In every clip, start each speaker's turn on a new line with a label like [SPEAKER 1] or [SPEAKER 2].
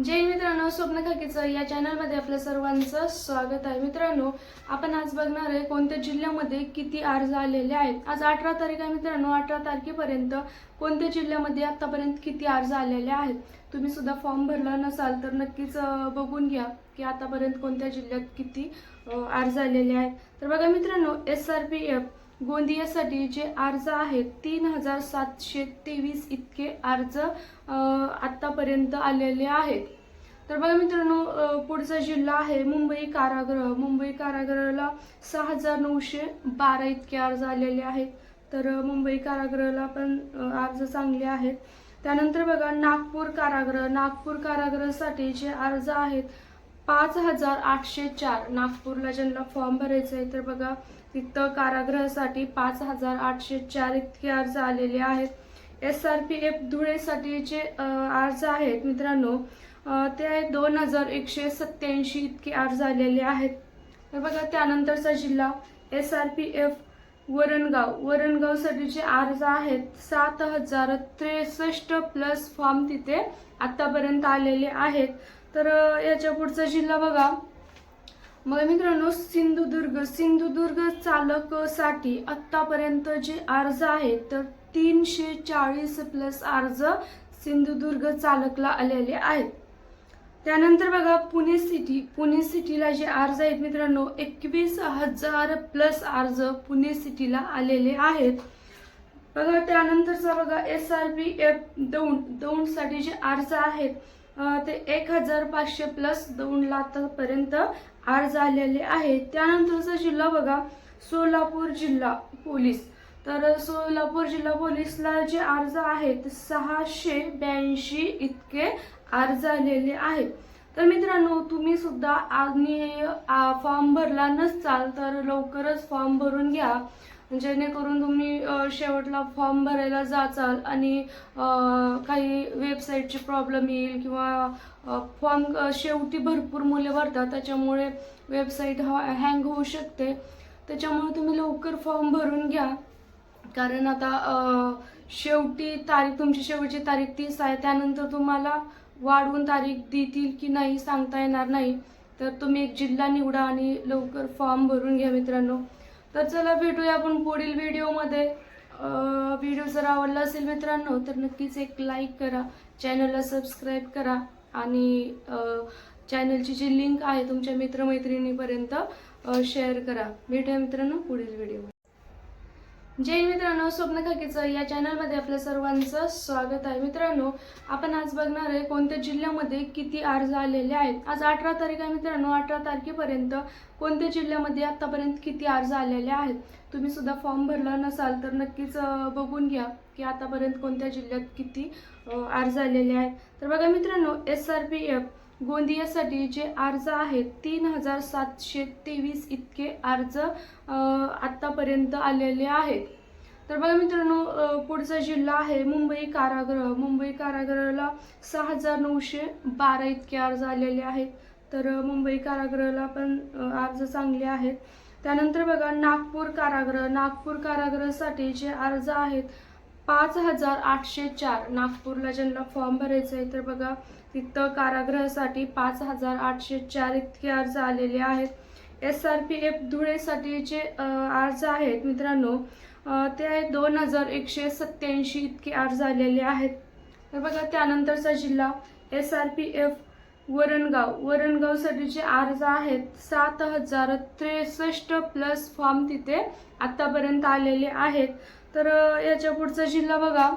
[SPEAKER 1] जय मित्रांनो स्वप्न खाकीचं या चॅनलमध्ये आपल्या सर्वांचं स्वागत आहे. मित्रांनो आपण आज बघणार आहे कोणत्या जिल्ह्यामध्ये किती अर्ज आलेले आहेत. आज अठरा तारीख आहे मित्रांनो अठरा तारखेपर्यंत कोणत्या जिल्ह्यामध्ये आतापर्यंत किती अर्ज आलेले आहेत? तुम्ही सुद्धा फॉर्म भरला नसाल तर नक्कीच बघून घ्या की आतापर्यंत कोणत्या जिल्ह्यात किती अर्ज आलेले आहेत. तर बघा मित्रांनो एस आर पी एफ गोंदियासाठी जे अर्ज आहेत तीन हजार सातशे तेवीस इतके अर्ज आत्तापर्यंत आलेले आहेत. तर बघा मित्रांनो पुढचा जिल्हा आहे मुंबई कारागृह. मुंबई कारागृहाला सहा हजार नऊशे बारा इतके अर्ज आलेले आहेत. तर मुंबई कारागृहाला पण अर्ज चांगले आहेत. त्यानंतर बघा नागपूर कारागृह. नागपूर कारागृहासाठी जे अर्ज आहेत पाच हजार आठशे चार नागपूरला ज्यांना फॉर्म भरायचा आहे तर बघा तिथं कारागृहासाठी पाच हजार आठशे चार इतके अर्ज आलेले आहेत. एस आर पी एफ धुळेसाठी जे अर्ज आहेत मित्रांनो. ते आहे दोन हजार एकशे सत्याऐंशी इतके अर्ज आलेले आहेत. तर बघा त्यानंतरचा जिल्हा S R P F Varangaon. वरणगावसाठी जे अर्ज आहेत सात हजार त्रेसष्ट प्लस फॉर्म तिथे आतापर्यंत आलेले आहेत. तर याच्या पुढचा जिल्हा बघा. मग मित्रांनो सिंधुदुर्ग. सिंधुदुर्ग चालकसाठी आत्तापर्यंत जे अर्ज आहेत तर तीनशे चाळीस प्लस अर्ज सिंधुदुर्ग चालकला आलेले आहेत. त्यानंतर बघा पुणे सिटी. पुणे सिटीला जे अर्ज आहेत मित्रांनो एकवीस हजार प्लस अर्ज पुणे सिटीला आलेले आहेत. बघा त्यानंतरचा बघा S R P F Daund दौंडसाठी जे अर्ज आहेत ते एक हजार पाचशे प्लस दोन लाखापर्यंत अर्ज आलेले आहे. त्यानंतरचा जिल्हा बघा सोलापूर जिल्हा पोलीस. तर सोलापूर जिल्हा पोलीसला जे अर्ज आहेत सहाशे ब्याऐंशी इतके अर्ज आलेले आहेत. तर मित्रांनो तुम्ही सुद्धा आग्नेय फॉर्म भरला नसाल तर लवकरच फॉर्म भरून घ्या. जेणेकरून तुम्ही शेवटला फॉर्म भरायला जाचाल आणि काही वेबसाईटचे प्रॉब्लेम येईल किंवा फॉर्म शेवटी भरपूर मुले भरतात त्याच्यामुळे वेबसाईट हँग होऊ शकते. त्याच्यामुळे तुम्ही लवकर फॉर्म भरून घ्या. कारण आता शेवटी तारीख तुमची शेवटची तारीख तीस आहे त्यानंतर तुम्हाला वाढवून तारीख देतील की नाही सांगता येणार नाही. तर तुम्ही एक जिल्हा निवडा आणि लवकर फॉर्म भरून घ्या मित्रांनो. तर चला भेटूया आपण पुढील व्हिडिओमध्ये. व्हिडिओ जर आवडला असेल मित्रांनो तर नक्कीच एक लाईक करा. चॅनलला सबस्क्राईब करा. आणि चॅनलची जी लिंक आहे तुमच्या मित्रमैत्रिणीपर्यंत शेअर करा. भेटूया मित्रांनो पुढील व्हिडिओ जय मित्रांनो स्वप्न खाकीचं या चॅनलमध्ये आपल्या सर्वांचं स्वागत आहे. मित्रांनो आपण आज बघणार आहे कोणत्या जिल्ह्यामध्ये किती अर्ज आलेले आहेत. आज अठरा तारीख आहे मित्रांनो अठरा तारखेपर्यंत कोणत्या जिल्ह्यामध्ये आत्तापर्यंत किती अर्ज आलेले आहेत? तुम्ही सुद्धा फॉर्म भरला नसाल तर नक्कीच बघून घ्या की आतापर्यंत कोणत्या जिल्ह्यात किती अर्ज आलेले आहेत. तर बघा मित्रांनो एस आर पी एफ गोंदियासाठी जे अर्ज आहेत तीन हजार सातशे तेवीस इतके अर्ज आत्तापर्यंत आलेले आहेत. तर बघा मित्रांनो पुढचा जिल्हा आहे मुंबई कारागृह. मुंबई कारागृहाला सहा हजार नऊशे बारा इतके अर्ज आलेले आहेत. तर मुंबई कारागृहाला पण अर्ज चांगले आहेत. त्यानंतर बघा नागपूर कारागृह. नागपूर कारागृहासाठी जे अर्ज आहेत पाच हजार आठशे चार नागपूरला ज्यांना फॉर्म भरायचा आहे तर बघा तिथं कारागृहासाठी पाच हजार आठशे चार इतके अर्ज आलेले आहेत. एस आर पी एफ धुळेसाठी जे अर्ज आहेत मित्रांनो. ते आहे दोन हजार एकशे सत्याऐंशी इतके अर्ज आलेले आहेत. तर बघा त्यानंतरचा जिल्हा S R P F Varangaon. वरणगावसाठी जे अर्ज आहेत सात हजार त्रेसष्ट प्लस फॉर्म तिथे आत्तापर्यंत आलेले आहेत. तर याच्या पुढचा जिल्हा बघा.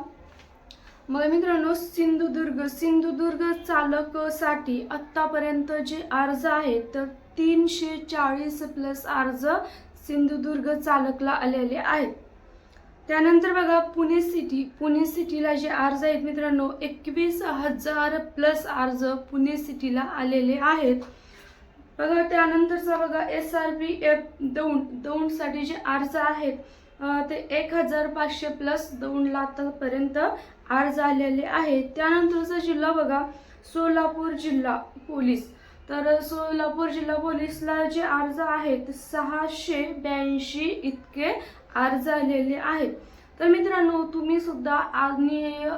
[SPEAKER 1] मग मित्रांनो सिंधुदुर्ग. सिंधुदुर्ग चालकसाठी आत्तापर्यंत जे अर्ज आहेत तर तीनशे चाळीस प्लस अर्ज सिंधुदुर्ग चालकला आलेले आहेत. त्यानंतर बघा पुणे सिटी. पुणे सिटीला जे अर्ज आहेत मित्रांनो एकवीस हजार प्लस अर्ज पुणे सिटीला आलेले आहेत. बघा त्यानंतरचा बघा S R P F Daund दौंडसाठी जे अर्ज आहेत ते एक हजार पाचशे प्लस दोन लाखापर्यंत आर आलेले आहे त्यानंतरचा जिल्हा बघा सोलापूर जिल्हा पोलीस. तर सोलापूर जिल्हा पोलीसला जे अर्ज आहेत सहाशे ब्याऐंशी इतके अर्ज आलेले आहेत. तर मित्रांनो तुम्ही सुद्धा आणि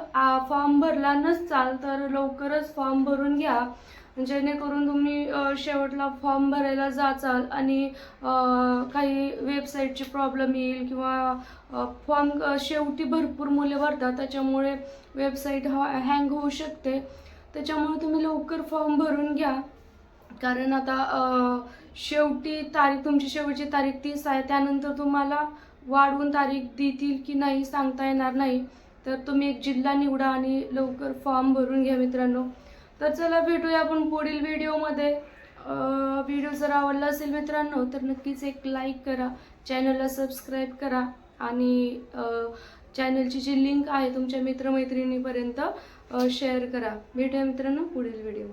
[SPEAKER 1] फॉर्म भरला नसचाल तर लवकरच फॉर्म भरून घ्या. जेणेकरून तुम्ही शेवटला फॉर्म भरायला जाचाल आणि काही वेबसाईटची प्रॉब्लेम येईल किंवा फॉर्म शेवटी भरपूर मुले भरतात त्याच्यामुळे वेबसाईट हँग होऊ शकते. त्याच्यामुळे तुम्ही लवकर फॉर्म भरून घ्या. कारण आता शेवटी तारीख तुमची शेवटची तारीख तीस आहे त्यानंतर तुम्हाला वाढवून तारीख देतील की नाही सांगता येणार नाही. तर तुम्ही एक जिल्हा निवडा आणि लवकर फॉर्म भरून घ्या मित्रांनो. तर चला भेटूया आपण पुढील व्हिडिओमध्ये. व्हिडिओ जर आवडला असेल मित्रांनो तर नक्कीच एक लाईक करा. चॅनलला सबस्क्राईब करा. आणि चॅनलची जी लिंक आहे तुमच्या मित्रमैत्रिणीपर्यंत शेअर करा. भेटूया मित्रांनो पुढील व्हिडिओ